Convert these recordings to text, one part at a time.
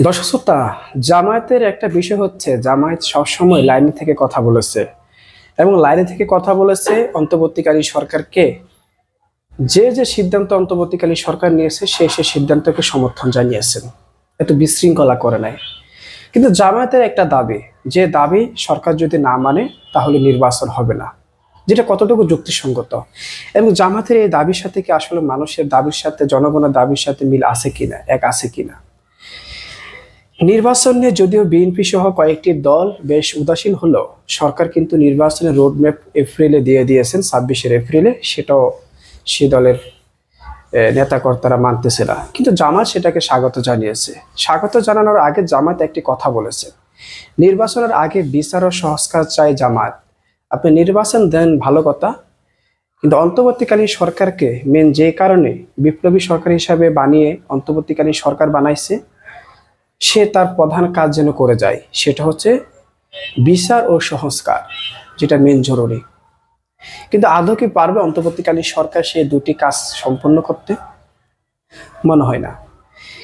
দর্শক শ্রোতা, জামায়াতের একটা বিষয় হচ্ছে জামায়াত সবসময় লাইনে থেকে কথা বলেছে। এবং লাইনে থেকে কথা বলেছে অন্তর্বর্তীকালীন সরকারকে। যে যে সিদ্ধান্ত অন্তর্বর্তীকালীন সরকার নিয়েছে সে সে সিদ্ধান্তকে সমর্থন জানিয়েছেন। এত বিশৃঙ্খলা করে নাই কিন্তু জামায়াতের একটা দাবি যে দাবি সরকার যদি না মানে তাহলে নির্বাচন হবে না। যেটা কতটুকু যুক্তিসঙ্গত। এবং জামাতের এই দাবির সাথে কি আসলে মানুষের দাবির সাথে জনগণের দাবির সাথে মিল আছে কিনা এক আছে কিনা? নির্বাচন নিয়ে যদিও বিএনপি সহ কয়েকটি দল বেশ উদাসীন হলো সরকার কিন্তু নির্বাচনের রোডম্যাপ এপ্রিলে দিয়ে দিয়েছেন, ছাব্বিশের এপ্রিলে। সেটাও সে দলের নেতাকর্তারা মানতেছে না। কিন্তু জামাত সেটাকে স্বাগত জানিয়েছে। স্বাগত জানানোর আগে জামাত একটি কথা বলেছে। নির্বাচনের আগে বিচার ও সংস্কার চাই জামাত। আপনি নির্বাচন দেন ভালো কথা, কিন্তু অন্তর্বর্তীকালীন সরকারকে মেন যে কারণে বিপ্লবী সরকার হিসাবে বানিয়ে অন্তর্বর্তীকালীন সরকার বানাইছে সে তার প্রধান কাজ যেন করে যায়, সেটা হচ্ছে বিচার ও সংস্কার, যেটা মেন জরুরি। কিন্তু আদৌ কি পারবে? অন্তর্বর্তীকালীন সরকার সে দুটি কাজ সম্পন্ন করতে? মনে হয় না।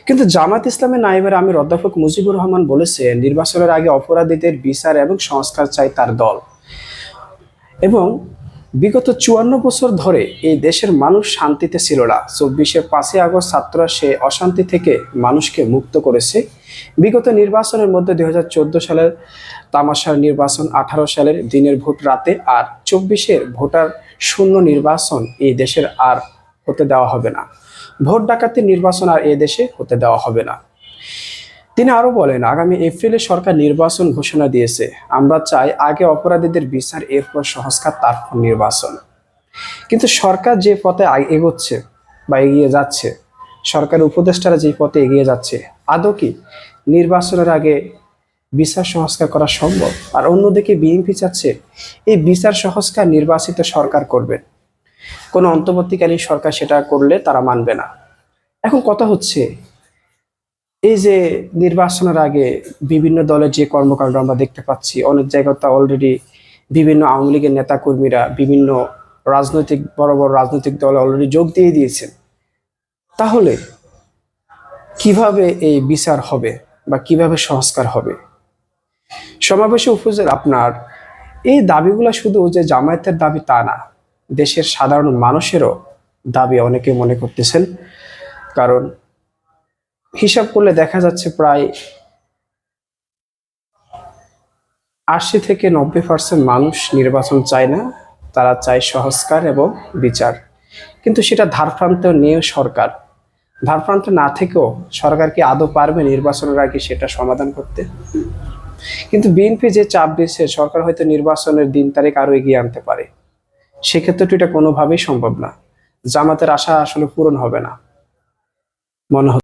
কিন্তু জামাত ইসলামের নায়েবের আমির অধ্যাপক মুজিবুর রহমান বলেছে নির্বাচনের আগে অপরাধীদের বিচার এবং সংস্কার চাই তার দল। এবং বিগত চুয়ান্ন বছর ধরে এই দেশের মানুষ শান্তিতে ছিল না। চব্বিশে পাঁচই আগস্ট ছাত্ররা সে অশান্তি থেকে মানুষকে মুক্ত করেছে। বিগত নির্বাচনের মধ্যে দুই হাজার চোদ্দ সালের তামাশার নির্বাচন, আঠারো সালের দিনের ভোট রাতে আর চব্বিশের ভোটার শূন্য নির্বাচন এই দেশের আর হতে দেওয়া হবে না। ভোট ডাকাতির নির্বাচন আর এই দেশে হতে দেওয়া হবে না। তিনি আরও বলেন, আগামী এপ্রিলে সরকার নির্বাচন ঘোষণা দিয়েছে। আমরা চাই আগে অপরাধীদের বিচার, এরপর সংস্কার, তারপর নির্বাচন। কিন্তু সরকার যে পথে এগোচ্ছে বা এগিয়ে যাচ্ছে, সরকার উপদেষ্টারা যে পথে এগিয়ে যাচ্ছে, আদৌ কি নির্বাচনের আগে বিচার সংস্কার করা সম্ভব? আর অন্যদিকে বিএনপি চাচ্ছে এই বিচার সংস্কার নির্বাচিত সরকার করবেন কোনো অন্তর্বর্তীকালীন সরকার সেটা করলে তারা মানবে না। এখন কথা হচ্ছে এই যে নির্বাচনের আগে বিভিন্ন দলের যে কর্মকাণ্ড আমরা দেখতে পাচ্ছি, অনেক জায়গায় তা অলরেডি বিভিন্ন আওয়ামী লীগের নেতাকর্মীরা বিভিন্ন রাজনৈতিক, বড় বড় রাজনৈতিক দলে অলরেডি যোগ দিয়ে দিয়েছেন। তাহলে কীভাবে এই বিচার হবে বা কীভাবে সংস্কার হবে? সমাবেশে উপজেলা আপনার এই দাবিগুলো শুধু যে জামায়াতের দাবি তা না, দেশের সাধারণ মানুষেরও দাবি অনেকে মনে করতেছেন। কারণ হিসাব করলে দেখা যাচ্ছে প্রায় আশি থেকে নব্বই পার্সেন্ট মানুষ নির্বাচন চায় না, তারা চায় সংস্কার এবং বিচার। কিন্তু সেটা ধারপ্রান্ত নিয়ে সরকার। ধারপ্রান্ত না থেকেও সরকার কি আদৌ পারবে নির্বাচনের আগে সেটা সমাধান করতে? কিন্তু বিএনপি যে চাপ দিচ্ছে সরকার হয়তো নির্বাচনের দিন তারিখ আরও এগিয়ে আনতে পারে। সেক্ষেত্রে এটা কোনোভাবেই সম্ভব না। জামাতের আশা আসলে পূরণ হবে না। মনে